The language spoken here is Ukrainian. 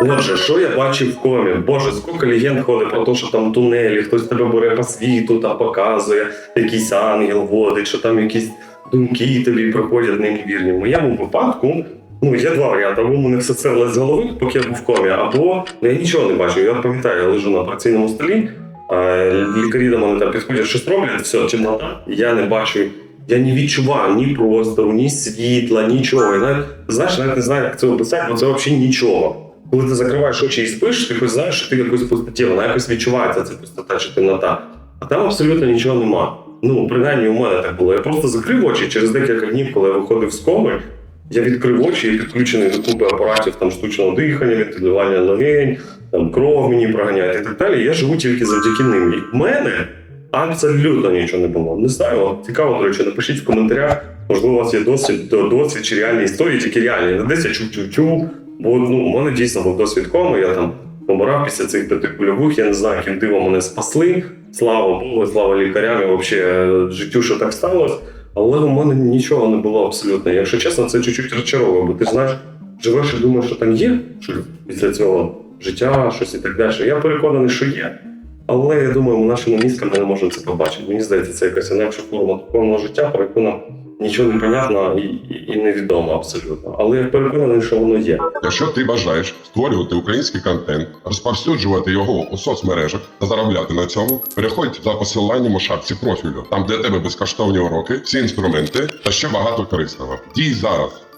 Отже, що я бачив в комі? Боже, скільки легенд ходить про те, що там тунелі, хтось тебе бере по світу, там показує, якийсь ангел водить, що там якісь думки тобі приходять неймовірні. В моєму випадку, ну, є два варіанти. Або мене все це з голови, поки я був в комі, або ну, я нічого не бачу. Я пам'ятаю, я лежу на операційному столі, лікарі до мене там підходять, щось роблять, все, темнота, я не бачу. Я не відчуваю ні простору, ні світла, нічого. І навіть, знаєш, навіть не знаю, як це описати, бо це взагалі нічого. Коли ти закриваєш очі і спиш, ти хоч знаєш, що ти в якоїсь пустоті, вона якось відчувається, ця пустота чи темнота. А там абсолютно нічого нема. Ну, принаймні, у мене так було. Я просто закрив очі через декілька днів, коли я виходив з коми, я відкрив очі і підключений до купи апаратів там штучного дихання, вентилювання легень, там кров мені проганяють і так далі. Я живу тільки завдяки ним. І в мене абсолютно нічого не було. Не знаю, цікаво, до речі, напишіть в коментарях. Можливо, у вас є досвід, до- досвід чи реальні історії, тільки реальні. Десь я чув-чув-чув. Бо ну, у мене дійсно був досвід коми, я там помирав після цих п'яти кульових, я не знаю, яким дивом мене спасли. Слава Богу, слава лікарям і взагалі життю, що так сталося. Але у мене нічого не було абсолютно. Якщо чесно, це чуть-чуть розчаровує, бо ти знаєш, живеш і думаєш, що там є після цього життя, щось і так далі. Я переконаний, що є. Але я думаю, нашими мізками не можемо це побачити. Мені здається, це якась інакша форма духовного життя, про яку нам нічого не понятно і, і невідомо абсолютно. Але я переконаний, що воно є. Якщо ти бажаєш створювати український контент, розповсюджувати його у соцмережах та заробляти на цьому, переходь за посиланням у шапці профілю. Там для тебе безкоштовні уроки, всі інструменти та ще багато корисного. Дій зараз.